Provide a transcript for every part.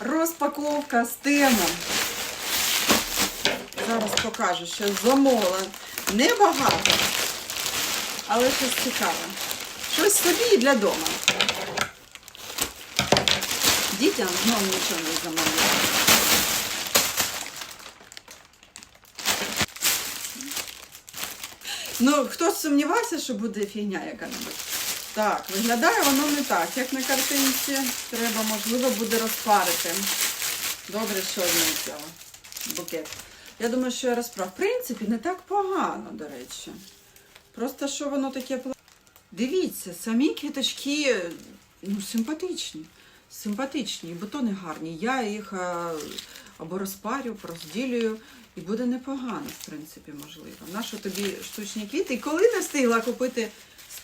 Розпаковка з тему. Зараз покажу, що замовила небагато, але щось цікаве. Щось собі і для дому. Дітям знову нічого не замовляю. Ну, хтось сумнівався, що буде фігня яка-небудь. Так, виглядає воно не так, як на картинці. Треба, можливо, буде розпарити. Добре, що одне. Букет. Я думаю, що я розправ. В принципі, не так погано, до речі. Просто що воно таке. Дивіться, самі квіточки ну, симпатичні. Симпатичні, і бутони гарні. Я їх е, або розпарю, розділюю, і буде непогано, в принципі, можливо. Нащо тобі штучні квіти? І коли не встигла купити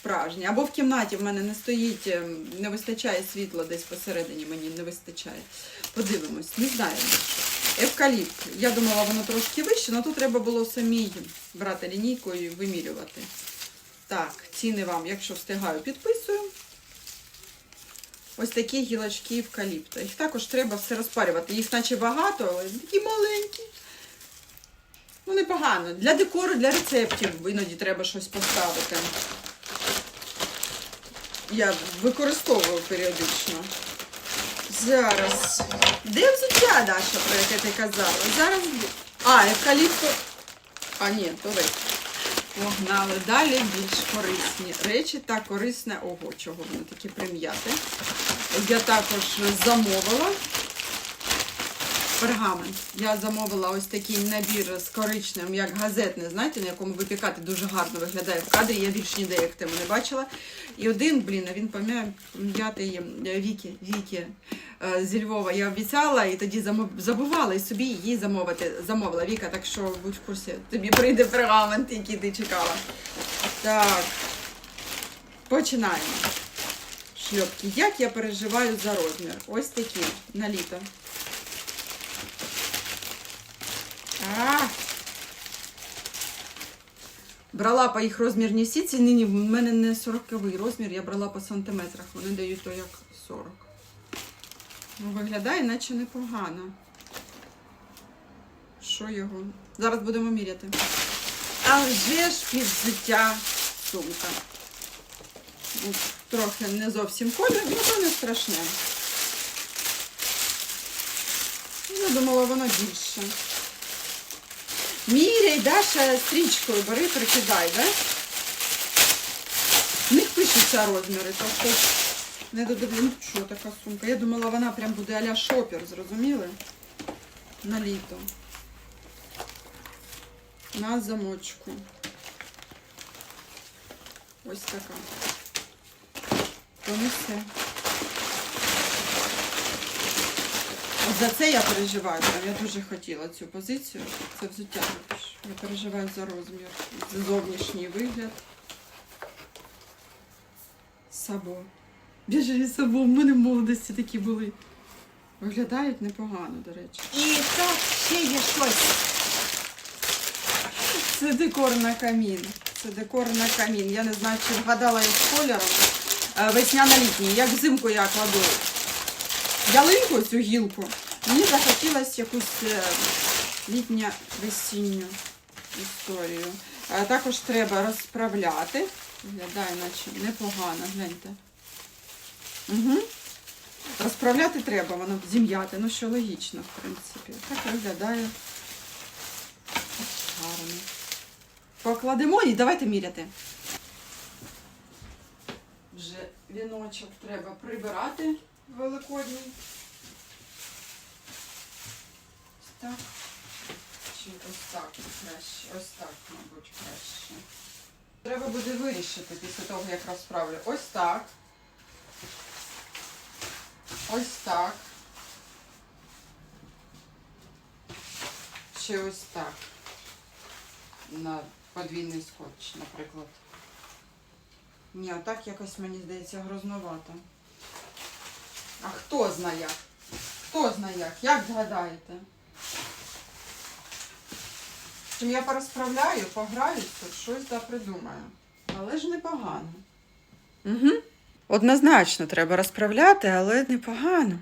справжні? Або в кімнаті в мене не стоїть, ем, не вистачає світла десь посередині, мені не вистачає. Подивимось, не знаю. Евкаліпт. Я думала, воно трошки вище, але тут треба було самій брати лінійку і вимірювати. Так, ціни вам, якщо встигаю, підписую. Ось такі гілочки евкаліпта. Їх також треба все розпарювати. Їх наче багато, але такі маленькі. Ну, непогано. Для декору, для рецептів іноді треба щось поставити. Я використовую періодично. Зараз. Де взуття, Даша, про яке ти казала? Зараз. А, евкаліпто. А, ні, то ви. Погнали далі більш корисні речі. та корисне, ого, чого вони такі прим'яти. Я також замовила пергамент. Я замовила ось такий набір з коричневим, як газетний, знаєте, на якому випікати дуже гарно виглядає в кадрі. Я більш ніде як тему не бачила. І один, блін, він пом'ятий е, Віки, Віки е, зі Львова. Я обіцяла і тоді забувала і собі її замовити. Замовила Віка, так що будь в курсі, тобі прийде пергамент, який ти чекала. Так, починаємо. Шльопки. Як я переживаю за розмір? Ось такі на літо. Брала по їх розмірній сітці. Ні, ні, в мене не 40-й розмір, я брала по сантиметрах. Вони дають то як 40. Ну, виглядає, наче непогано. Що його? Зараз будемо міряти. А вже ж під взуття сумка. Трохи не зовсім колір, ну то не страшне. Я думала, воно більше. Міряй, Даша, стрічкою бери, прикидай, да? В них пишуться розміри, тобто не. Ну, що така сумка? Я думала, вона прям буде аля шопер, зрозуміли? На літо. На замочку. Ось така. Понесе. От за це я переживаю. Я дуже хотіла цю позицію. Це взуття. Я переживаю за розмір, за зовнішній вигляд. Сабо. Біжеві сабо, в мене в молодості такі були. Виглядають непогано, до речі. І так, ще є щось. Це декор на камін. Це декор на камін. Я не знаю, чи вгадала я з кольором. Е, Весняно-літній. Як взимку я кладу ялинку, цю гілку, мені захотілося якусь е, літньо-весінню історію. Е, Також треба розправляти. Виглядає, наче непогано, гляньте. Угу. Розправляти треба, воно зім'яти, ну що логічно, в принципі. Так виглядає гарно. Покладемо і давайте міряти. Вже віночок треба прибирати великодній. Ось так. Чи ось так краще? Ось так, мабуть, краще. Треба буде вирішити після того, як розправлю. Ось так. Ось так. Чи ось так. На подвійний скотч, наприклад. Ні, отак якось мені здається грозновато. А хто знає як? Хто знає як? Як згадаєте? Чим я порозправляю, пограюсь тут, щось да придумаю. Але ж непогано. Угу. Однозначно треба розправляти, але непогано.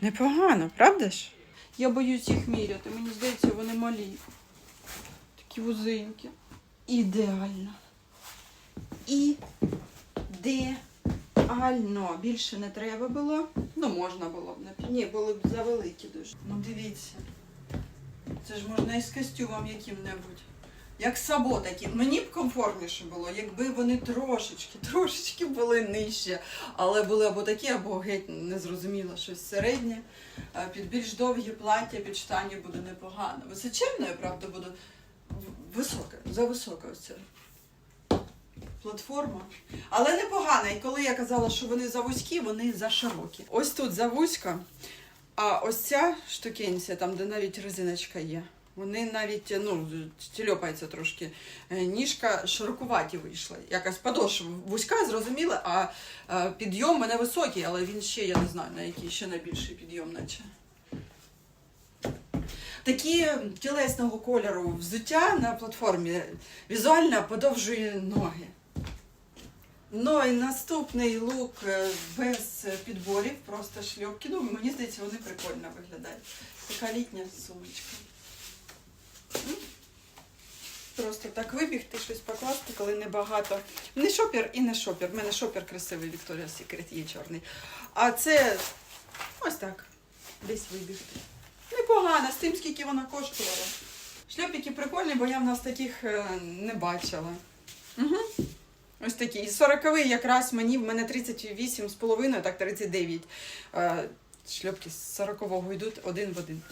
Непогано, правда ж? Я боюсь їх міряти, мені здається, вони малі. Такі вузенькі. Ідеально. Ідеально. Більше не треба було. Ну, можна було б. Ні, були б завеликі дуже. Ну, дивіться. Це ж можна і з костюмом яким-небудь. Як сабо такі. Мені б комфортніше було, якби вони трошечки, трошечки були нижче. Але були або такі, або геть незрозуміло щось середнє. Е, Під більш довгі плаття, під штані буде непогано. Височенною, правда, буде в- висока, зависока ось платформа. Але непогана. І коли я казала, що вони завузькі, вони заширокі. Ось тут завузька, а ось ця штукенція, там, де навіть резиночка є. Вони навіть ну, тільопаються трошки. Е, Ніжка широкуваті вийшла. Якась подошва вузька, зрозуміла, а, підйом мене високий, але він ще, я не знаю, на який ще найбільший підйом, наче. Такі тілесного кольору взуття на платформі візуально подовжує ноги. Ну і наступний лук е, без підборів, просто шльопки. Ну, мені здається, вони прикольно виглядають. Така літня сумочка. Просто так вибігти, щось покласти, коли небагато. Не шопер і не шопер. У мене шопер красивий Victoria's Secret є чорний. А це ось так. Десь вибігти. Непогано, з тим, скільки вона коштувала. Шльопики прикольні, бо я в нас таких е, не бачила. Угу. Ось такі. І 40 якраз мені, в мене 38 з половиною, так 39. Е, шльопки з 40-го йдуть один в один.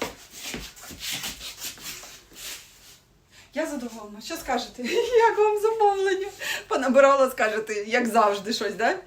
Я задоволена. Що скажете? Як вам замовлення? Понабирала, скажете, як завжди, щось, да?